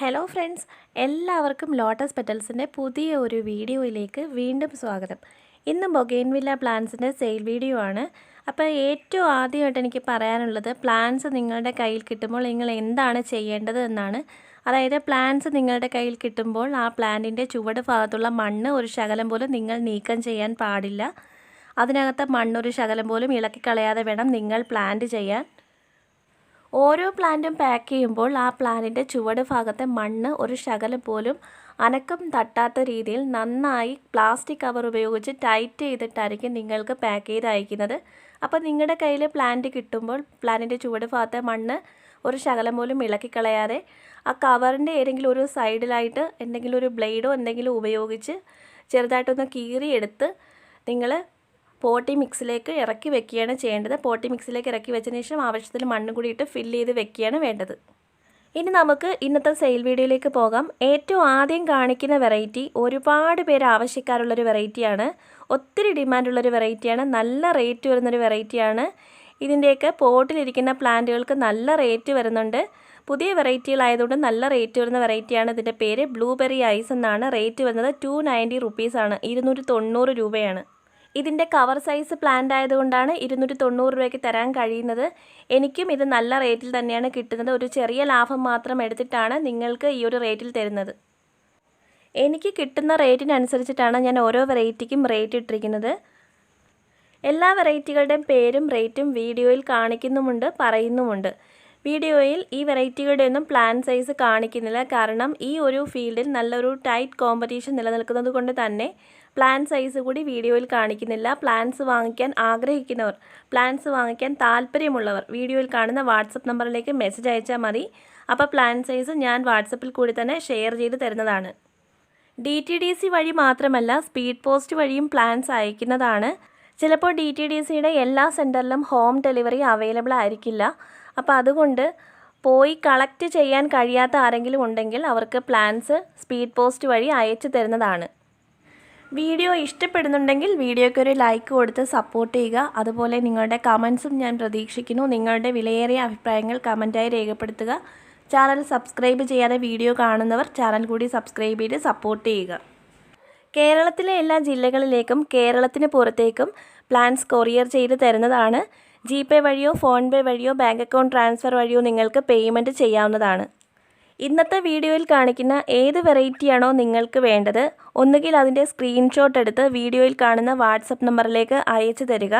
Hello friends എല്ലാവർക്കും Lotus പെറ്റൽസിന്റെ പുതിയ ഒരു വീഡിയോയിലേക്ക് വീണ്ടും സ്വാഗതം. ഇന്ന് ബൊഗെയിൻവില്ല പ്ലാന്റ്സിന്റെ സെയിൽ വീഡിയോ ആണ്. അപ്പോൾ ഏറ്റവും ആദ്യമായിട്ട് എനിക്ക് പറയാനുള്ളത് പ്ലാന്റ്സ് നിങ്ങളുടെ കയ്യിൽ കിട്ടുമ്പോൾ നിങ്ങൾ എന്താണ് ചെയ്യേണ്ടത് എന്നാണ്. അതായത് പ്ലാന്റ്സ് നിങ്ങളുടെ കയ്യിൽ കിട്ടുമ്പോൾ ആ പ്ലാന്റിന്റെ ചുവട് ഭാഗത്തുള്ള മണ്ണ് ഒരു ശകലം പോലും നിങ്ങൾ നീക്കം ചെയ്യാൻ പാടില്ല. അതിനകത്ത് മണ്ണൊരു ശകലം പോലും ഇളക്കി കളയാതെ വേണം നിങ്ങൾ പ്ലാന്റ് ചെയ്യാൻ. ഓരോ പ്ലാന്റും പാക്ക് ചെയ്യുമ്പോൾ ആ പ്ലാന്റിന്റെ ചുവട് ഭാഗത്തെ മണ്ണ് ഒരു ശകലം പോലും അനക്കം തട്ടാത്ത രീതിയിൽ നന്നായി പ്ലാസ്റ്റിക് കവർ ഉപയോഗിച്ച് ടൈറ്റ് ചെയ്തിട്ടായിരിക്കും നിങ്ങൾക്ക് പാക്ക് ചെയ്ത് അയക്കുന്നത്. അപ്പോൾ നിങ്ങളുടെ കയ്യിൽ പ്ലാന്റ് കിട്ടുമ്പോൾ പ്ലാന്റിന്റെ ചുവട് ഭാഗത്തെ മണ്ണ് ഒരു ശകലം പോലും ഇളക്കിക്കളയാതെ ആ കവറിന്റെ ഏതെങ്കിലും ഒരു സൈഡിലായിട്ട് എന്തെങ്കിലും ഒരു ബ്ലേഡോ എന്തെങ്കിലും ഉപയോഗിച്ച് ചെറുതായിട്ടൊന്ന് കീറിയെടുത്ത് നിങ്ങൾ പോട്ടി മിക്സിലേക്ക് ഇറക്കി വെക്കുകയാണ് ചെയ്യേണ്ടത്. പോട്ടി മിക്സിലേക്ക് ഇറക്കി വെച്ചതിന് ശേഷം ആവശ്യത്തിന് മണ്ണ് കൂടി ഇട്ട് ഫില്ല് ചെയ്ത് വെക്കുകയാണ് വേണ്ടത്. ഇനി നമുക്ക് ഇന്നത്തെ സെയിൽ വീഡിയോയിലേക്ക് പോകാം. ഏറ്റവും ആദ്യം കാണിക്കുന്ന വെറൈറ്റി ഒരുപാട് പേര് ആവശ്യക്കാരുള്ളൊരു വെറൈറ്റിയാണ് ഒത്തിരി ഡിമാൻഡുള്ളൊരു വെറൈറ്റിയാണ് നല്ല റേറ്റ് വരുന്നൊരു വെറൈറ്റിയാണ് ഇതിന്റെയൊക്കെ പോട്ടിലിരിക്കുന്ന പ്ലാന്റുകൾക്ക് നല്ല റേറ്റ് വരുന്നുണ്ട്. പുതിയ വെറൈറ്റികളായതുകൊണ്ട് നല്ല റേറ്റ് വരുന്ന വെറൈറ്റിയാണ് ഇതിന്റെ പേര് ബ്ലൂബെറി ഐസ് എന്നാണ്. റേറ്റ് വരുന്നത് ടു നയന്റി റുപ്പീസാണ് ഇരുന്നൂറ്റി തൊണ്ണൂറ് രൂപയാണ്. ഇതിന്റെ കവർ സൈസ് പ്ലാന്റ് ആയതുകൊണ്ടാണ് ഇരുന്നൂറ്റി തൊണ്ണൂറ് രൂപയ്ക്ക് തരാൻ കഴിയുന്നത്. എനിക്കും ഇത് നല്ല റേറ്റിൽ തന്നെയാണ് കിട്ടുന്നത്. ഒരു ചെറിയ ലാഭം മാത്രം എടുത്തിട്ടാണ് നിങ്ങൾക്ക് ഈ ഒരു റേറ്റിൽ തരുന്നത്. എനിക്ക് കിട്ടുന്ന റേറ്റിനനുസരിച്ചിട്ടാണ് ഞാൻ ഓരോ വെറൈറ്റിക്കും റേറ്റ് ഇട്ടിരിക്കുന്നത്. എല്ലാ വെറൈറ്റികളുടെയും പേരും റേറ്റും വീഡിയോയിൽ കാണിക്കുന്നുമുണ്ട് പറയുന്നുമുണ്ട്. വീഡിയോയിൽ ഈ വെറൈറ്റികളുടെ ഒന്നും പ്ലാൻ സൈസ് കാണിക്കുന്നില്ല. കാരണം ഈ ഒരു ഫീൽഡിൽ നല്ലൊരു ടൈറ്റ് കോമ്പറ്റീഷൻ നിലനിൽക്കുന്നത് കൊണ്ട് തന്നെ പ്ലാൻ സൈസ് കൂടി വീഡിയോയിൽ കാണിക്കുന്നില്ല. പ്ലാൻസ് വാങ്ങിക്കാൻ ആഗ്രഹിക്കുന്നവർ പ്ലാൻസ് വാങ്ങിക്കാൻ താല്പര്യമുള്ളവർ വീഡിയോയിൽ കാണുന്ന വാട്സപ്പ് നമ്പറിലേക്ക് മെസ്സേജ് അയച്ചാൽ മതി. അപ്പോൾ പ്ലാൻ സൈസ് ഞാൻ വാട്സപ്പിൽ കൂടി തന്നെ ഷെയർ ചെയ്ത് തരുന്നതാണ്. ഡി ടി ഡി സി വഴി മാത്രമല്ല സ്പീഡ് പോസ്റ്റ് വഴിയും പ്ലാൻസ് അയക്കുന്നതാണ്. ചിലപ്പോൾ ഡി ടി ഡി സിയുടെ എല്ലാ സെന്ററിലും ഹോം ഡെലിവറി അവൈലബിൾ ആയിരിക്കില്ല. അപ്പോൾ അതുകൊണ്ട് പോയി കളക്ട് ചെയ്യാൻ കഴിയാത്ത ആരെങ്കിലും ഉണ്ടെങ്കിൽ അവർക്ക് പ്ലാൻസ് സ്പീഡ് പോസ്റ്റ് വഴി അയച്ചു തരുന്നതാണ്. വീഡിയോ ഇഷ്ടപ്പെടുന്നുണ്ടെങ്കിൽ വീഡിയോയ്ക്ക് ഒരു ലൈക്ക് കൊടുത്ത് സപ്പോർട്ട് ചെയ്യുക. അതുപോലെ നിങ്ങളുടെ കമൻസും ഞാൻ പ്രതീക്ഷിക്കുന്നു. നിങ്ങളുടെ വിലയേറിയ അഭിപ്രായങ്ങൾ കമന്റായി രേഖപ്പെടുത്തുക. ചാനൽ സബ്സ്ക്രൈബ് ചെയ്യാതെ വീഡിയോ കാണുന്നവർ ചാനൽ കൂടി സബ്സ്ക്രൈബ് ചെയ്ത് സപ്പോർട്ട് ചെയ്യുക. കേരളത്തിലെ എല്ലാ ജില്ലകളിലേക്കും കേരളത്തിന് പുറത്തേക്കും പ്ലാൻസ് കൊറിയർ ചെയ്ത് തരുന്നതാണ്. ജി വഴിയോ ഫോൺ പേ വഴിയോ ബാങ്ക് അക്കൗണ്ട് ട്രാൻസ്ഫർ വഴിയോ നിങ്ങൾക്ക് പേയ്മെന്റ് ചെയ്യാവുന്നതാണ്. ഇന്നത്തെ വീഡിയോയിൽ കാണിക്കുന്ന ഏത് വെറൈറ്റിയാണോ നിങ്ങൾക്ക് വേണ്ടത് ഒന്നുകിൽ അതിന്റെ സ്ക്രീൻഷോട്ട് എടുത്ത് വീഡിയോയിൽ കാണുന്ന വാട്സപ്പ് നമ്പറിലേക്ക് അയച്ചു തരിക.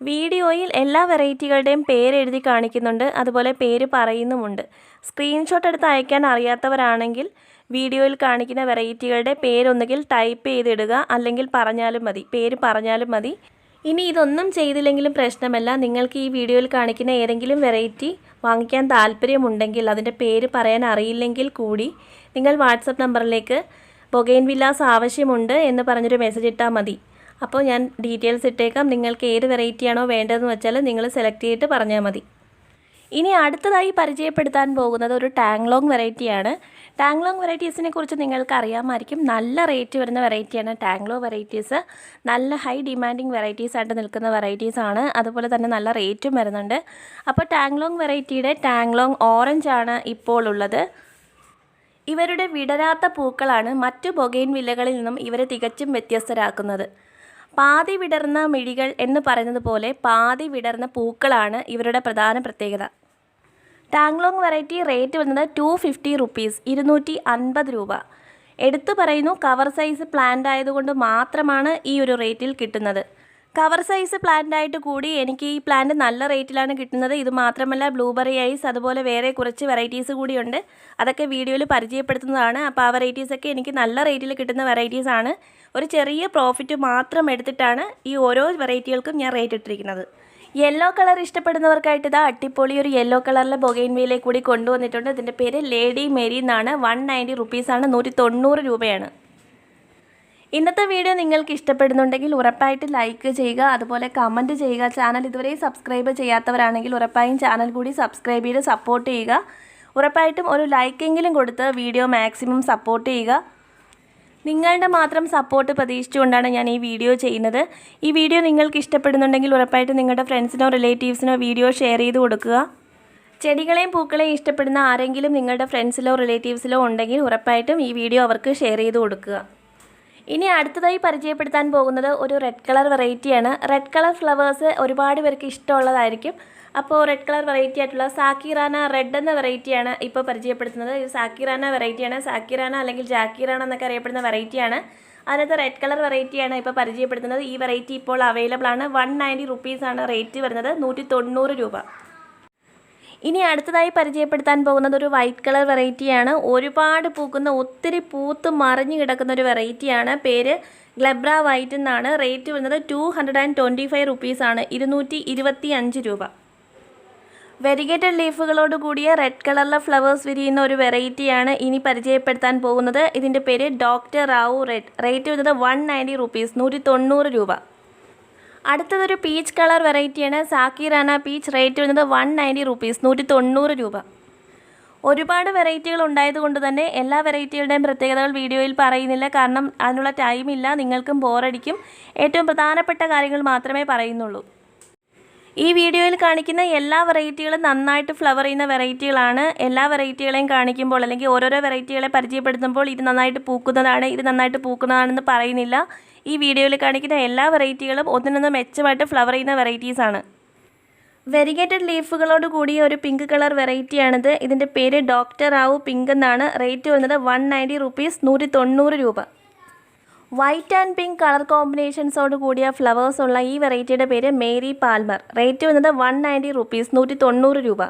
വീഡിയോയിൽ എല്ലാ വെറൈറ്റികളുടെയും പേര് എഴുതി കാണിക്കുന്നുണ്ട് അതുപോലെ പേര് പറയുന്നുമുണ്ട്. സ്ക്രീൻഷോട്ട് എടുത്ത് അയക്കാൻ അറിയാത്തവരാണെങ്കിൽ വീഡിയോയിൽ കാണിക്കുന്ന വെറൈറ്റികളുടെ പേരൊന്നുകിൽ ടൈപ്പ് ചെയ്തിടുക അല്ലെങ്കിൽ പറഞ്ഞാലും മതി പേര് പറഞ്ഞാലും മതി. ഇനി ഇതൊന്നും ചെയ്തില്ലെങ്കിലും പ്രശ്നമല്ല. നിങ്ങൾക്ക് ഈ വീഡിയോയിൽ കാണിക്കുന്ന ഏതെങ്കിലും വെറൈറ്റി വാങ്ങിക്കാൻ താല്പര്യമുണ്ടെങ്കിൽ അതിന്റെ പേര് പറയാൻ അറിയില്ലെങ്കിൽ കൂടി നിങ്ങൾ വാട്സപ്പ് നമ്പറിലേക്ക് ബൊഗൈൻ വില്ലാസ് ആവശ്യമുണ്ട് എന്ന് പറഞ്ഞൊരു മെസ്സേജ് ഇട്ടാൽ മതി. അപ്പോൾ ഞാൻ ഡീറ്റെയിൽസ് ഇട്ടേക്കാം. നിങ്ങൾക്ക് ഏത് വെറൈറ്റിയാണോ വേണ്ടതെന്ന് വെച്ചാൽ നിങ്ങൾ സെലക്ട് ചെയ്തിട്ട് പറഞ്ഞാൽ മതി. ഇനി അടുത്തതായി പരിചയപ്പെടുത്താൻ പോകുന്നത് ഒരു ടാങ്ലോങ് വെറൈറ്റിയാണ്. ടാങ്ലോങ് വെറൈറ്റീസിനെ കുറിച്ച് നിങ്ങൾക്ക് അറിയാമായിരിക്കും നല്ല റേറ്റ് വരുന്ന വെറൈറ്റിയാണ് ടാങ്ലോ വെറൈറ്റീസ് നല്ല ഹൈ ഡിമാൻഡിങ് വെറൈറ്റീസ് ആയിട്ട് നിൽക്കുന്ന വെറൈറ്റീസ് ആണ്. അതുപോലെ തന്നെ നല്ല റേറ്റും വരുന്നുണ്ട്. അപ്പോൾ ടാങ്ലോങ് വെറൈറ്റിയുടെ ടാങ്ലോങ് ഓറഞ്ച് ആണ് ഇപ്പോൾ ഉള്ളത്. ഇവരുടെ വിടരാത്ത പൂക്കളാണ് മറ്റു ബൊഗൈൻ വില്ലകളിൽ നിന്നും ഇവരെ തികച്ചും വ്യത്യസ്തരാക്കുന്നത്. പാതി വിടർന്ന മിഴികൾ എന്ന് പറയുന്നത് പോലെ പാതി വിടർന്ന പൂക്കളാണ് ഇവരുടെ പ്രധാന പ്രത്യേകത. ടാങ്ലോങ് വെറൈറ്റി റേറ്റ് വരുന്നത് ടു ഫിഫ്റ്റി റുപ്പീസ് ഇരുന്നൂറ്റി അൻപത് രൂപ. എടുത്തു പറയുന്നു കവർ സൈസ് പ്ലാന്റ് ആയതുകൊണ്ട് മാത്രമാണ് ഈ ഒരു റേറ്റിൽ കിട്ടുന്നത്. കവർ സൈസ് പ്ലാന്റ് ആയിട്ട് കൂടി എനിക്ക് ഈ പ്ലാന്റ് നല്ല റേറ്റിലാണ് കിട്ടുന്നത്. ഇത് മാത്രമല്ല ബ്ലൂബെറി ഐസ് അതുപോലെ വേറെ കുറച്ച് വെറൈറ്റീസ് കൂടിയുണ്ട് അതൊക്കെ വീഡിയോയിൽ പരിചയപ്പെടുത്തുന്നതാണ്. അപ്പോൾ ആ വെറൈറ്റീസൊക്കെ എനിക്ക് നല്ല റേറ്റിൽ കിട്ടുന്ന വെറൈറ്റീസ് ആണ്. ഒരു ചെറിയ പ്രോഫിറ്റ് മാത്രം എടുത്തിട്ടാണ് ഈ ഓരോ വെറൈറ്റികൾക്കും ഞാൻ റേറ്റ് ഇട്ടിരിക്കുന്നത്. യെല്ലോ കളർ ഇഷ്ടപ്പെടുന്നവർക്കായിട്ട് ഇതാ അട്ടിപ്പൊളി ഒരു യെല്ലോ കളറിലെ ബൊഗൈൻവേയിലേക്ക് കൂടി കൊണ്ടുവന്നിട്ടുണ്ട്. ഇതിന്റെ പേര് ലേഡി മേരി എന്നാണ്. വൺ നയന്റി റുപ്പീസാണ് നൂറ്റി തൊണ്ണൂറ് രൂപയാണ്. ഇന്നത്തെ വീഡിയോ നിങ്ങൾക്ക് ഇഷ്ടപ്പെടുന്നുണ്ടെങ്കിൽ ഉറപ്പായിട്ട് ലൈക്ക് ചെയ്യുക. അതുപോലെ കമന്റ് ചെയ്യുക. ചാനൽ ഇതുവരെ സബ്സ്ക്രൈബ് ചെയ്യാത്തവരാണെങ്കിൽ ഉറപ്പായും ചാനൽ കൂടി സബ്സ്ക്രൈബ് ചെയ്ത് സപ്പോർട്ട് ചെയ്യുക. ഉറപ്പായിട്ടും ഒരു ലൈക്കെങ്കിലും കൊടുത്ത് വീഡിയോ മാക്സിമം സപ്പോർട്ട് ചെയ്യുക. നിങ്ങളുടെ മാത്രം സപ്പോർട്ട് പ്രതീക്ഷിച്ചുകൊണ്ടാണ് ഞാൻ ഈ വീഡിയോ ചെയ്യുന്നത്. ഈ വീഡിയോ നിങ്ങൾക്ക് ഇഷ്ടപ്പെടുന്നുണ്ടെങ്കിൽ ഉറപ്പായിട്ടും നിങ്ങളുടെ ഫ്രണ്ട്സിനോ റിലേറ്റീവ്സിനോ വീഡിയോ ഷെയർ ചെയ്ത് കൊടുക്കുക. ചെടികളെയും പൂക്കളെയും ഇഷ്ടപ്പെടുന്ന ആരെങ്കിലും നിങ്ങളുടെ ഫ്രണ്ട്സിലോ റിലേറ്റീവ്സിലോ ഉണ്ടെങ്കിൽ ഉറപ്പായിട്ടും ഈ വീഡിയോ അവർക്ക് ഷെയർ ചെയ്ത് കൊടുക്കുക. ഇനി അടുത്തതായി പരിചയപ്പെടുത്താൻ പോകുന്നത് ഒരു റെഡ് കളർ വെറൈറ്റിയാണ് റെഡ് കളർ ഫ്ലവേഴ്സ് ഒരുപാട് പേർക്ക് ഇഷ്ടമുള്ളതായിരിക്കും. അപ്പോൾ റെഡ് കളർ വെറൈറ്റി ആയിട്ടുള്ള സാക്കിറാന റെഡ് എന്ന വെറൈറ്റിയാണ് ഇപ്പോൾ പരിചയപ്പെടുത്തുന്നത്. ഇത് സാക്കിറാന വെറൈറ്റിയാണ് സാക്കിറാന അല്ലെങ്കിൽ ജാക്കിറാന എന്നൊക്കെ അറിയപ്പെടുന്ന വെറൈറ്റിയാണ് അതിനകത്ത് റെഡ് കളർ വെറൈറ്റിയാണ് ഇപ്പോൾ പരിചയപ്പെടുത്തുന്നത്. ഈ വെറൈറ്റി ഇപ്പോൾ അവൈലബിൾ ആണ്. വൺ നയന്റി റുപ്പീസാണ് റേറ്റ് വരുന്നത്. നൂറ്റി തൊണ്ണൂറ് രൂപ. ഇനി അടുത്തതായി പരിചയപ്പെടുത്താൻ പോകുന്നത് ഒരു വൈറ്റ് കളർ വെറൈറ്റിയാണ് ഒരുപാട് പൂക്കുന്ന ഒത്തിരി പൂത്ത് മറിഞ്ഞു കിടക്കുന്ന ഒരു വെറൈറ്റിയാണ് പേര് ഗ്ലബ്ര വൈറ്റ് എന്നാണ്. റേറ്റ് വരുന്നത് two hundred and twenty five റുപ്പീസാണ് ഇരുന്നൂറ്റി ഇരുപത്തി അഞ്ച് രൂപ. വെരിഗേറ്റഡ് ലീഫുകളോട് കൂടിയ റെഡ് കളറിലെ ഫ്ലവേഴ്സ് വിരിയുന്ന ഒരു വെറൈറ്റിയാണ് ഇനി പരിചയപ്പെടുത്താൻ പോകുന്നത്. ഇതിന്റെ പേര് ഡോക്ടർ റാവു റെഡ്. റേറ്റ് വരുന്നത് വൺ നയന്റി റുപ്പീസ് നൂറ്റി തൊണ്ണൂറ് രൂപ. അടുത്തതൊരു പീച്ച് കളർ വെറൈറ്റിയാണ് സാക്കിറാന പീച്ച്. റേറ്റ് വരുന്നത് വൺ നയന്റി റുപ്പീസ് നൂറ്റി തൊണ്ണൂറ് രൂപ. ഒരുപാട് വെറൈറ്റികൾ ഉണ്ടായതുകൊണ്ട് തന്നെ എല്ലാ വെറൈറ്റികളുടെയും പ്രത്യേകതകൾ വീഡിയോയിൽ പറയുന്നില്ല. കാരണം അതിനുള്ള ടൈമില്ല നിങ്ങൾക്കും ബോറടിക്കും ഏറ്റവും പ്രധാനപ്പെട്ട കാര്യങ്ങൾ മാത്രമേ പറയുന്നുള്ളൂ. ഈ വീഡിയോയിൽ കാണിക്കുന്ന എല്ലാ വെറൈറ്റികളും നന്നായിട്ട് ഫ്ലവർ ചെയ്യുന്ന വെറൈറ്റികളാണ്. എല്ലാ വെറൈറ്റികളെയും കാണിക്കുമ്പോൾ അല്ലെങ്കിൽ ഓരോരോ വെറൈറ്റികളെ പരിചയപ്പെടുത്തുമ്പോൾ ഇത് നന്നായിട്ട് പൂക്കുന്നതാണ് ഇത് നന്നായിട്ട് പൂക്കുന്നതാണെന്ന് പറയുന്നില്ല. ഈ വീഡിയോയിൽ കാണിക്കുന്ന എല്ലാ വെറൈറ്റികളും ഒന്നിനൊന്ന് മെച്ചമായിട്ട് ഫ്ലവർ ചെയ്യുന്ന വെറൈറ്റീസാണ് വെരിഗേറ്റഡ് ലീഫുകളോട് കൂടിയ ഒരു പിങ്ക് കളർ വെറൈറ്റിയാണിത്. ഇതിന്റെ പേര് ഡോക്ടർ ആവു പിങ്ക് എന്നാണ്. റേറ്റ് വരുന്നത് വൺ നയന്റി റുപ്പീസ് നൂറ്റി തൊണ്ണൂറ് രൂപ. വൈറ്റ് ആൻഡ് പിങ്ക് കളർ കോമ്പിനേഷൻസോട് കൂടിയ ഫ്ലവേഴ്സ് ഉള്ള ഈ വെറൈറ്റിയുടെ പേര് മേരി പാൽമർ. റേറ്റ് വന്നത് വൺ നയന്റി റുപ്പീസ് നൂറ്റി തൊണ്ണൂറ് രൂപ.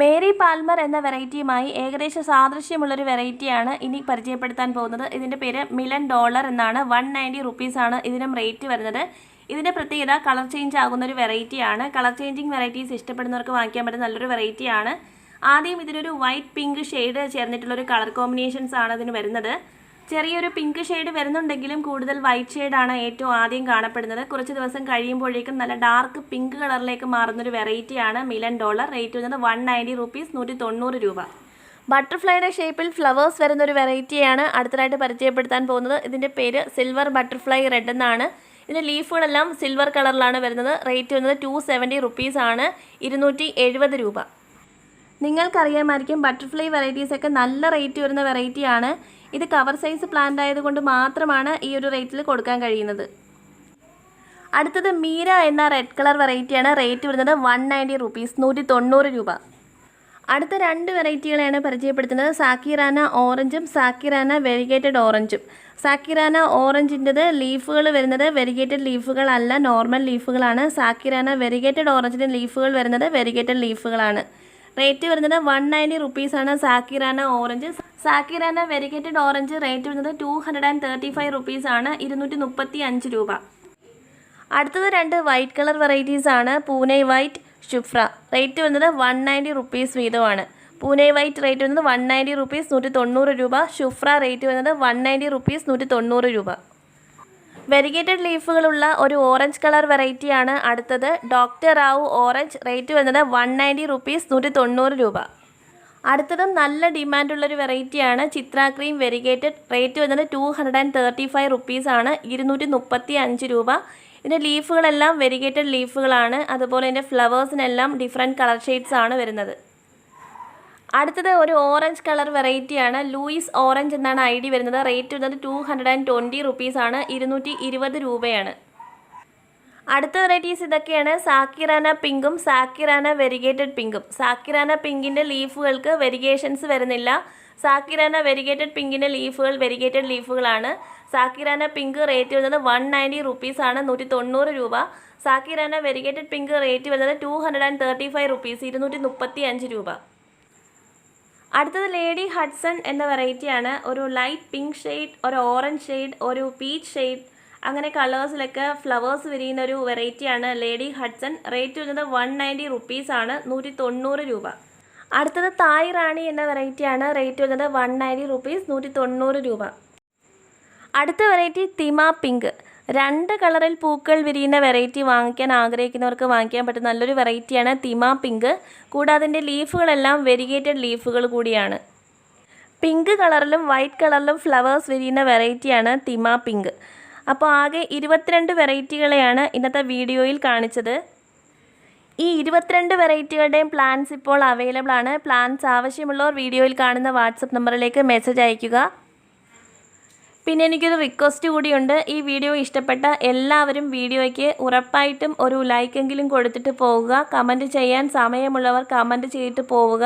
മേരി പാൽമർ എന്ന വെറൈറ്റിയുമായി ഏകദേശം സാദൃശ്യമുള്ളൊരു വെറൈറ്റിയാണ് ഇനി പരിചയപ്പെടുത്താൻ പോകുന്നത്. ഇതിന്റെ പേര് മിലൻ ഡോളർ എന്നാണ്. വൺ നയന്റി റുപ്പീസാണ് ഇതിനും റേറ്റ് വരുന്നത്. ഇതിന്റെ പ്രത്യേകത കളർ ചേഞ്ച് ആകുന്ന ഒരു വെറൈറ്റിയാണ്. കളർ ചേഞ്ചിങ് വെറൈറ്റീസ് ഇഷ്ടപ്പെടുന്നവർക്ക് വാങ്ങിക്കാൻ പറ്റുന്ന നല്ലൊരു വെറൈറ്റിയാണ്. ആദ്യം ഇതിനൊരു വൈറ്റ് പിങ്ക് ഷെയ്ഡ് ചേർന്നിട്ടുള്ളൊരു കളർ കോമ്പിനേഷൻസ് ആണ് ഇതിന് വരുന്നത്. ചെറിയൊരു പിങ്ക് ഷെയ്ഡ് വരുന്നുണ്ടെങ്കിലും കൂടുതൽ വൈറ്റ് ഷെയ്ഡാണ് ഏറ്റവും ആദ്യം കാണപ്പെടുന്നത്. കുറച്ച് ദിവസം കഴിയുമ്പോഴേക്കും നല്ല ഡാർക്ക് പിങ്ക് കളറിലേക്ക് മാറുന്നൊരു വെറൈറ്റിയാണ് മിലൻ ഡോളർ. റേറ്റ് വരുന്നത് വൺ നയന്റി റുപ്പീസ് നൂറ്റി തൊണ്ണൂറ് രൂപ ബട്ടർഫ്ലൈയുടെ ഷേപ്പിൽ ഫ്ലവേഴ്സ് വരുന്ന ഒരു വെറൈറ്റിയാണ് അടുത്തതായിട്ട് പരിചയപ്പെടുത്താൻ പോകുന്നത്. ഇതിന്റെ പേര് സിൽവർ ബട്ടർഫ്ലൈ റെഡ് എന്നാണ്. ഇതിന്റെ ലീഫുകളെല്ലാം സിൽവർ കളറിലാണ് വരുന്നത്. റേറ്റ് വരുന്നത് ടു സെവന്റി റുപ്പീസാണ് ഇരുന്നൂറ്റി രൂപ. നിങ്ങൾക്കറിയാമായിരിക്കും ബട്ടർഫ്ലൈ വെറൈറ്റീസൊക്കെ നല്ല റേറ്റ് വരുന്ന വെറൈറ്റിയാണ് ഇത് കവർ സൈസ് പ്ലാന്റ് ആയതുകൊണ്ട് മാത്രമാണ് ഈ ഒരു റേറ്റിൽ കൊടുക്കാൻ കഴിയുന്നത്. അടുത്തത് മീര എന്ന റെഡ് കളർ വെറൈറ്റിയാണ് റേറ്റ് വരുന്നത് വൺ നയന്റി റുപ്പീസ് നൂറ്റി തൊണ്ണൂറ് രൂപ. അടുത്ത രണ്ട് വെറൈറ്റികളെയാണ് പരിചയപ്പെടുത്തുന്നത്. സാക്കിറാന ഓറഞ്ചും സാക്കിറാന വെരിഗേറ്റഡ് ഓറഞ്ചും സാക്കിറാന ഓറഞ്ചിന്റെത് ലീഫുകൾ വരുന്നത് വെരിഗേറ്റഡ് ലീഫുകളല്ല നോർമൽ ലീഫുകളാണ് സാക്കിറാന വെരിഗേറ്റഡ് ഓറഞ്ചിന്റെ ലീഫുകൾ വരുന്നത് വെരിഗേറ്റഡ് ലീഫുകളാണ് റേറ്റ് വരുന്നത് വൺ നയന്റി റുപ്പീസാണ്. സാക്കിറാന ഓറഞ്ച്. സാക്കിറാന വെരിഗേറ്റഡ് ഓറഞ്ച് റേറ്റ് വരുന്നത് two hundred and thirty five റുപ്പീസാണ്. ഇരുന്നൂറ്റി മുപ്പത്തി അഞ്ച് രൂപ. അടുത്തത് രണ്ട് വൈറ്റ് കളർ വെറൈറ്റീസ് ആണ്. പൂനെ വൈറ്റ് ഷുഫ്ര റേറ്റ് വരുന്നത് വൺ നയന്റി റുപ്പീസ് വീതമാണ്. പൂനെ വൈറ്റ് റേറ്റ് വരുന്നത് വൺ നയന്റി റുപ്പീസ് നൂറ്റി തൊണ്ണൂറ് രൂപ. ഷുഫ്ര റേറ്റ് വരുന്നത് വൺ നയന്റി റുപ്പീസ് നൂറ്റി തൊണ്ണൂറ് രൂപ. വെരിഗേറ്റഡ് ലീഫുകളുള്ള ഒരു ഓറഞ്ച് കളർ വെറൈറ്റിയാണ് അടുത്തത്. ഡോക്ടർ റാവു ഓറഞ്ച് റേറ്റ് വരുന്നത് വൺ നയന്റി റുപ്പീസ് നൂറ്റി തൊണ്ണൂറ് രൂപ. അടുത്തതും നല്ല ഡിമാൻഡുള്ളൊരു വെറൈറ്റിയാണ് ചിത്ര ക്രീം വെരിഗേറ്റഡ് റേറ്റ് വരുന്നത് two hundred and thirty five റുപ്പീസാണ് ഇരുന്നൂറ്റി മുപ്പത്തി അഞ്ച് രൂപ. ഇതിന്റെ ലീഫുകളെല്ലാം വെരിഗേറ്റഡ് ലീഫുകളാണ്. അതുപോലെ ഇതിന്റെ ഫ്ലവേഴ്സിനെല്ലാം ഡിഫറെന്റ് കളർ ഷെയ്ഡ്സ് ആണ് വരുന്നത്. അടുത്തത് ഒരു ഓറഞ്ച് കളർ വെറൈറ്റിയാണ് ലൂയിസ് ഓറഞ്ച് എന്നാണ് ഐ ഡി വരുന്നത്. റേറ്റ് വരുന്നത് two hundred and twenty rupees ഇരുന്നൂറ്റി ഇരുപത് രൂപയാണ്. അടുത്ത വെറൈറ്റീസ് ഇതൊക്കെയാണ്. സാക്കിറാന പിങ്കും സാക്കിറാന വെരിഗേറ്റഡ് പിങ്കും. സാക്കിറാന പിങ്കിന്റെ ലീഫുകൾക്ക് വെരിഗേഷൻസ് വരുന്നില്ല. സാക്കിറാന വെരിഗേറ്റഡ് പിങ്കിന്റെ ലീഫുകൾ വെരിഗേറ്റഡ് ലീഫുകളാണ് സാക്കിറാന പിങ്ക് റേറ്റ് വരുന്നത് വൺ നയന്റി റുപ്പീസാണ് നൂറ്റി തൊണ്ണൂറ് രൂപ. സാക്കിറാന വെരിഗേറ്റഡ് പിങ്ക് റേറ്റ് വരുന്നത് two hundred and thirty five rupees ഇരുന്നൂറ്റി മുപ്പത്തി അഞ്ച് രൂപ. അടുത്തത് ലേഡി ഹഡ്സൺ എന്ന വെറൈറ്റിയാണ് ഒരു ലൈറ്റ് പിങ്ക് ഷെയ്ഡ് ഒരു ഓറഞ്ച് ഷെയ്ഡ് ഒരു പീച്ച് ഷെയ്ഡ് അങ്ങനെ കളേഴ്സിലൊക്കെ ഫ്ലവേഴ്സ് വിരിയുന്ന ഒരു വെറൈറ്റിയാണ് ലേഡി ഹഡ്സൺ റേറ്റ് വരുന്നത് വൺ നയന്റി റുപ്പീസാണ് നൂറ്റി തൊണ്ണൂറ് രൂപ. അടുത്തത് തായ് റാണി എന്ന വെറൈറ്റിയാണ് റേറ്റ് വരുന്നത് വൺ നയന്റി റുപ്പീസ് നൂറ്റി തൊണ്ണൂറ് രൂപ. അടുത്ത വെറൈറ്റി തിമ പിങ്ക് രണ്ട് കളറിൽ പൂക്കൾ വിരിയുന്ന വെറൈറ്റി വാങ്ങിക്കാൻ ആഗ്രഹിക്കുന്നവർക്ക് വാങ്ങിക്കാൻ പറ്റുന്ന നല്ലൊരു വെറൈറ്റിയാണ് തിമ പിങ്ക് കൂടാതെ അതിന്റെ ലീഫുകളെല്ലാം വെരിഗേറ്റഡ് ലീഫുകൾ കൂടിയാണ്. പിങ്ക് കളറിലും വൈറ്റ് കളറിലും ഫ്ലവേഴ്സ് വിരിയുന്ന വെറൈറ്റിയാണ് തിമ പിങ്ക് അപ്പോൾ ആകെ ഇരുപത്തിരണ്ട് വെറൈറ്റികളെയാണ് ഇന്നത്തെ വീഡിയോയിൽ കാണിച്ചത്. ഈ ഇരുപത്തിരണ്ട് വെറൈറ്റികളുടെയും പ്ലാൻസ് ഇപ്പോൾ അവൈലബിൾ ആണ്. പ്ലാൻസ് ആവശ്യമുള്ളവർ വീഡിയോയിൽ കാണുന്ന വാട്സപ്പ് നമ്പറിലേക്ക് മെസ്സേജ് അയയ്ക്കുക. പിന്നെ എനിക്കൊരു റിക്വസ്റ്റ് കൂടിയുണ്ട്. ഈ വീഡിയോ ഇഷ്ടപ്പെട്ട എല്ലാവരും വീഡിയോയ്ക്ക് ഉറപ്പായിട്ടും ഒരു ലൈക്കെങ്കിലും കൊടുത്തിട്ട് പോവുക. കമന്റ് ചെയ്യാൻ സമയമുള്ളവർ കമന്റ് ചെയ്തിട്ട് പോവുക.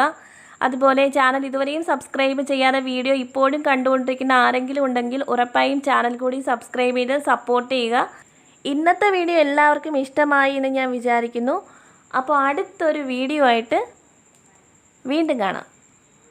അതുപോലെ ചാനൽ ഇതുവരെയും സബ്സ്ക്രൈബ് ചെയ്യാതെ വീഡിയോ ഇപ്പോഴും കണ്ടുകൊണ്ടിരിക്കുന്ന ആരെങ്കിലും ഉണ്ടെങ്കിൽ ഉറപ്പായും ചാനൽ കൂടി സബ്സ്ക്രൈബ് ചെയ്ത് സപ്പോർട്ട് ചെയ്യുക. ഇന്നത്തെ വീഡിയോ എല്ലാവർക്കും ഇഷ്ടമായി എന്ന് ഞാൻ വിചാരിക്കുന്നു. അപ്പോൾ അടുത്തൊരു വീഡിയോ ആയിട്ട് വീണ്ടും കാണാം.